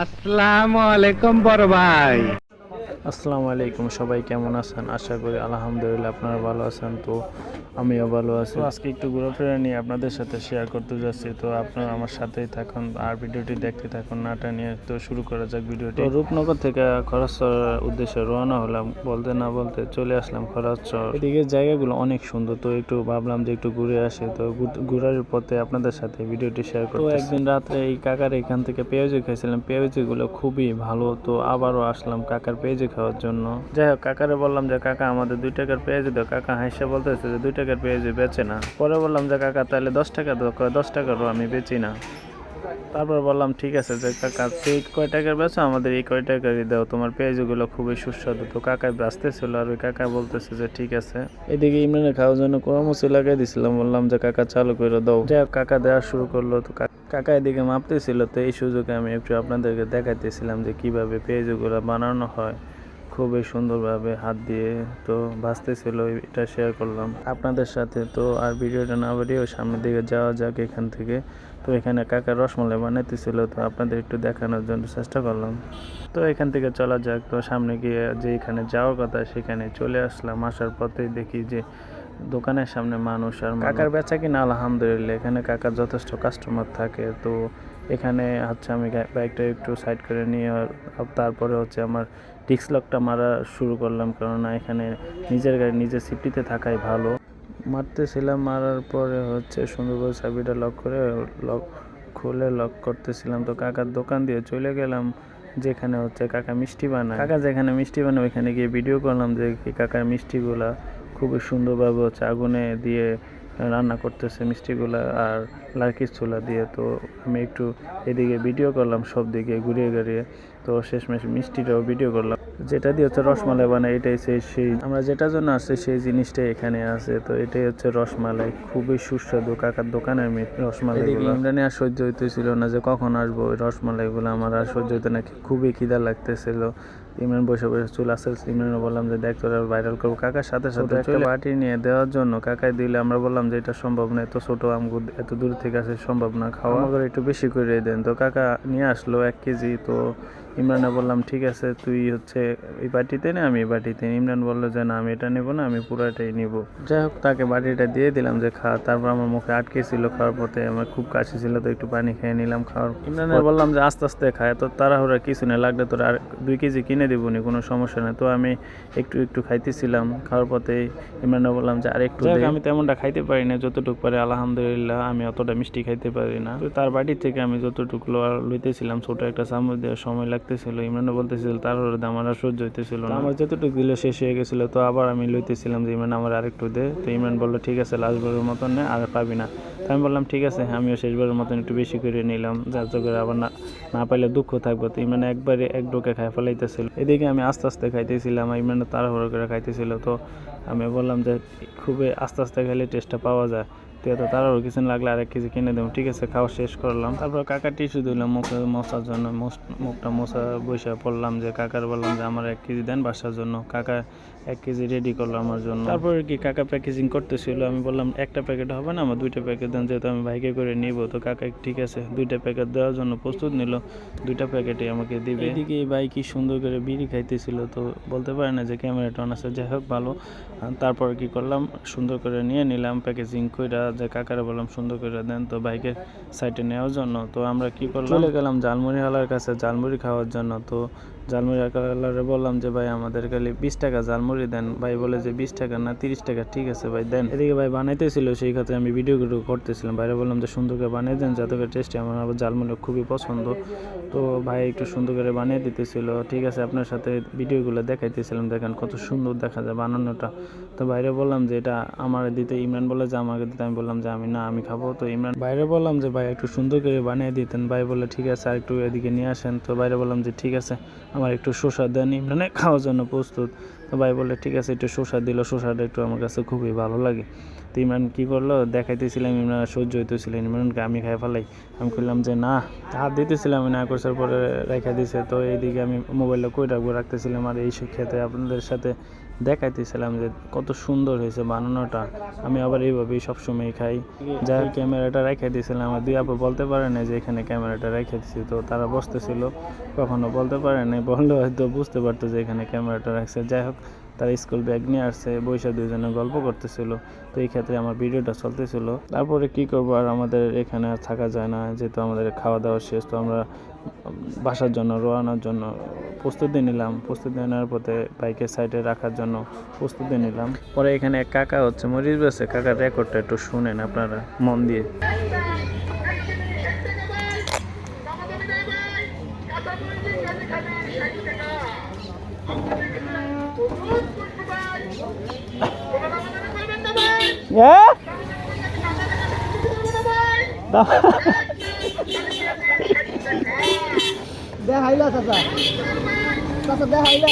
আসসালামু আলাইকুম বড় ভাই। আসসালামু আলাইকুম সবাই কেমন আছেন? আশা করি আলহামদুলিল্লাহ আপনারা ভালো আছেন তো আমিও ভালো আছি। তো আজকে একটু ঘোরাফেরা নিয়ে আপনাদের সাথে শেয়ার করতে যাচ্ছি তো আপনারা আমার সাথেই থাকুন আর ভিডিওটি দেখতে থাকুন নাটা নিয়ে তো শুরু করা যাক ভিডিওটি। রূপনগর থেকে খরচর উদ্দেশ্যে রওনা হলাম বলতে না বলতে চলে আসলাম খরচর। এদিকে জায়গাগুলো অনেক সুন্দর তো একটু ভাবলাম যে একটু ঘুরে আসি তো ঘোরার পথে আপনাদের সাথে ভিডিওটি শেয়ার করতে একদিন রাত্রে এই কাকার এখান থেকে পেঁয়াজি খাইছিলাম পেঁয়াজিগুলো খুবই ভালো তো আবারও আসলাম কাকার পেঁয়াজি খাওয়ার জন্য। যাই হোক কাকারে বললাম যে কাকা আমাদের দুই টাকার পেঁয়াজি দাও। কাকা হাসে বলতেছে যে দুই টাকার পেঁয়াজি বেচে না। পরে বললাম যে কাকা তাহলে দশ টাকা দাও। দশ টাকারও আমি বেচি না। তারপর বললাম ঠিক আছে যে কাকা তুই কয় টাকার বেচো? আমাদের এই কয় টাকারই দাও। তোমার পেঁয়াজগুলো খুবই সুস্বাদু। তো কাকায় ব্যস্তেছিল আর ওই কাকা বলতেছে যে ঠিক আছে। এদিকে ইমরানের খাওয়ার জন্য কর্মসূচি লাগাই দিছিলাম। বললাম যে কাকা চালু করে দাও। যাই হোক, কাকা দেওয়া শুরু করল। তো কাকা এদিকে মাপতেছিল। তো এই সুযোগে আমি একটু আপনাদেরকে দেখাইতেছিলাম যে কীভাবে পেঁয়াজগুলো বানানো হয়। খুবই সুন্দরভাবে হাত দিয়ে তো ভাসতেছিল এটা শেয়ার করলাম। আপনাদের সাথে তো আর ভিডিওটা না বাড়িয়ে সামনের দিকে যাওয়া যাক এখান থেকে। তো এখানে কাকা রসমলাই বানাইতেছিল তো আপনাদের একটু দেখানোর জন্য চেষ্টা করলাম। তো এখান থেকে চলা যাক তো সামনে গিয়ে যে এখানে যাওয়ার কথা সেখানে চলে আসলাম। আসার পথেই দেখি যে দোকানের সামনে মানুষ আর কাকার বেচা কিনা? আলহামদুলিল্লাহ এখানে কাকার যথেষ্ট কাস্টমার থাকে তো এখানে হচ্ছে আমি বাইকটা একটু সাইড করে নিয়ে তারপরে হচ্ছে আমার ডিক্স লকটা মারা শুরু করলাম। কেননা এখানে নিজের গাড়ি, নিজের সিফটিতে থাকাই ভালো। মারতেছিলাম, মারার পরে হচ্ছে সুন্দরভাবে চাবিটা লক করে লক খুলে লক করতেছিলাম। তো কাকার দোকান দিয়ে চলে গেলাম, যেখানে হচ্ছে কাকা মিষ্টি বানায়। কাকা যেখানে মিষ্টি বানায়, ওইখানে গিয়ে ভিডিও করলাম যে কাকার মিষ্টিগুলা খুবই সুন্দরভাবে হচ্ছে আগুনে দিয়ে রান্না করতেছে, মিষ্টিগুলা আর লার্কিস ছোলা দিয়ে। তো আমি একটু এদিকে ভিডিও করলাম সব দিকে ঘুরিয়ে ঘুরিয়ে। তো শেষমেশ মিষ্টিটাও ভিডিও করলাম। যেটা দিয়ে হচ্ছে রসমালাই বানায় এটাই সেই সেই আমরা যেটার জন্য আসছে সেই জিনিসটাই এখানে আছে। তো এটাই হচ্ছে রসমালাই। খুবই সুস্বাদু। কাকার দোকানের রসমালাই ইমরানি আর সহ্য হইতেছিল না যে কখন আসব ওই রসমালাইগুলো। আমার আর সহ্য হইতে না খুবই খিদা লাগতেছিল। ইমরান বসে বসে চুল আসতে ইমরান বললাম যে দেখ তোরা ভাইরাল করব। কাকার সাথে সাথে একটা বাটি নিয়ে দেওয়ার জন্য কাকাই দিলে আমরা বললাম যে এটা সম্ভব না এত ছোট আমগো এত দূর থেকে আসে সম্ভব না খাওয়া। একটু বেশি করে দেন। তো কাকা নিয়ে আসলো এক কেজি। তো ইমরানে বললাম ঠিক আছে তুই হচ্ছে এই বাটিতে নে আমি এই বাটিতে ইমরান বলল যে না আমি এটা নেব না আমি পুরাটাই নিব। যাই হোক তাকে বাটিটা দিয়ে দিলাম যে খা তারপর আমার মুখে আটকে ছিল খাওয়ার পথে আমার খুব কাশি ছিল তো একটু পানি খেয়ে নিলাম খাওয়ার ইমরানে বললাম যে আস্তে আস্তে খায় তো তাড়াহুড়া কিছু নেই লাগলে তোর আর দুই কেজি কিনে দেবো নি কোনো সমস্যা নেই। তো আমি একটু একটু খাইতেছিলাম খাওয়ার পথে ইমরানে বললাম যে আর একটু আমি তেমনটা খাইতে পারি না যতটুকু পারি আলহামদুলিল্লাহ আমি অতটা মিষ্টি খাইতে পারি না। তো তার বাড়ি থেকে আমি যতটুকু লো- লইতেছিলাম ছোট একটা চামচ দেওয়ার সময় লাগতেছিল, ইমরানও বলতেছিল, তার আমার আর সহ্য হইতেছিল না। আমার যতটুকু দিল শেষ হয়ে গেছিল, তো আবার আমি লইতেছিলাম যে, ইমরান, আমার আরেকটু দে। তো ইমরান বলল, ঠিক আছে লাস্টবারের মতন নে, আর পাবি না। তো আমি বললাম, ঠিক আছে, আমিও শেষবারের মতন একটু বেশি করে নিলাম যাতে করে আবার না না পাইলে দুঃখ থাকবে। তো ইমরান একবারে এক ডোকে খাই ফেলাইতেছিল। এদিকে আমি আস্তে আস্তে খাইতেছিলাম ইমরান তাড়াহুড়ো করে খাইতেছিল। তো আমি বললাম যে, খুবই আস্তে আস্তে খেলে টেস্টটা পাওয়া যায়। তো এত তাড়াহুড়ো কিছু লাগলে আরেক কেজি কিনে দেবো। ঠিক আছে, খাওয়া শেষ করলাম। তারপর কাকা টিস্যু দিলাম মুখে মশার জন্য মুখটা মশা বসে পড়লাম যে, কাকার বললাম যে, আমার এক কেজি দেন বাসার জন্য। কাকা এক কেজি রেডি করল আমার জন্য। তারপর কি কাকা প্যাকেজিং করতেছিল? আমি বললাম, একটা প্যাকেট হবে না, আমার দুইটা প্যাকেট দেন, যেহেতু আমি ভাইকে করে নিব। তো কাকা, ঠিক আছে। দুইটা প্যাকেট দেওয়ার জন্য প্রস্তুত নিল, দুইটা প্যাকেটই আমাকে দিবে। এদিকে এই কি সুন্দর করে বিড়ি খাইতেছিল, তো বলতে পারে না যে ক্যামেরাটা অন আছে। যাই হোক, ভালো। তারপর কি করলাম? সুন্দর করে নিয়ে নিলাম প্যাকেজিং কইরা যে কাকারে বললাম, সুন্দর করে দেন তো বাইকের সাইডে নেওয়ার জন্য। তো আমরা কি করলাম? চলে গেলাম জালমুড়ি হালার কাছে জালমুড়ি খাওয়ার জন্য। তো জালমুড়ি হালারে বললাম যে, ভাই, আমাদের খালি বিশ টাকা জালমুড়ি দেন। ভাই বলে যে, বিশ টাকা না, তিরিশ টাকা, ঠিক আছে ভাই, দেন। এদিকে ভাই বানাইতেছিল, সেই ক্ষেত্রে আমি ভিডিও করতেছিলাম। বাইরে বললাম যে, সুন্দর করে বানিয়ে দেন, যাতে করে টেস্টি আমার আবার জালমুড়ি খুবই পছন্দ। তো ভাই একটু সুন্দর করে বানিয়ে দিতেছিল। ঠিক আছে, আপনার সাথে ভিডিওগুলো দেখাইতেছিলাম, দেখেন কত সুন্দর দেখা যায় বানানোটা। তো বাইরে বললাম যে, এটা আমার দিতে, ইমরান বলে যে, আমাকে দিতে। আমি বললাম যে আমি, না, আমি খাব। তো ইমরান বাইরে বললাম যে, ভাই, একটু সুন্দর করে বানিয়ে দিতেন। ভাই বলে ঠিক আছে, আর একটু এদিকে নিয়ে আসেন। তো বাইরে বললাম যে, ঠিক আছে, আমার একটু শসা দেন। ইমরানে খাওয়ার জন্য প্রস্তুত। তো ভাই বলে ঠিক আছে, একটু শসা দিল। শসাটা একটু আমার কাছে খুবই ভালো লাগে। তো ইমরান কী করল? দেখাইতেছিলাম ইমরান, সহ্য হইতেছিল ইমরানকে আমি খাই ফেলাই। আমি করলাম যে, না, হাত দিতেছিলাম, না করছার পরে রেখা দিছে। তো এইদিকে আমি মোবাইলটা কই রাখব? রাখতেছিলাম আর এই খেতে আপনাদের সাথে দেখাইতেছিলাম যে, কত সুন্দর হয়েছে বানানোটা। আমি আবার এইভাবেই সবসময় খাই। যাই ক্যামেরাটা রেখে দিয়েছিলাম। আমার দুই আপু বলতে পারে না যে, এখানে ক্যামেরাটা রেখে দিছি। তো তারা বসতেছিল। কখনো বলতে পারে না বললে হয়তো বুঝতে পারতো যে, এখানে ক্যামেরাটা রাখছে। যাই হোক তারা স্কুল ব্যাগ নিয়ে আসছে বৈশাখ দুজনে গল্প করতেছিল তো এই ক্ষেত্রে আমার ভিডিওটা চলতেছিল তারপরে কি করব আর আমাদের এখানে আর থাকা যায় না যেহেতু আমাদের খাওয়া দাওয়া শেষ তো আমরা বাসার জন্য রোয়ানোর জন্য প্রস্তুতি নিলাম প্রস্তুতি নেওয়ার পথে বাইকের সাইডে রাখার জন্য প্রস্তুতি নিলাম পরে এখানে এক কাকা হচ্ছে মরিচ বেছে কাকার রেকর্ডটা একটু শুনেন আপনারা মন দিয়ে দেখাইলা চাচা। চাচা দেখাইলা।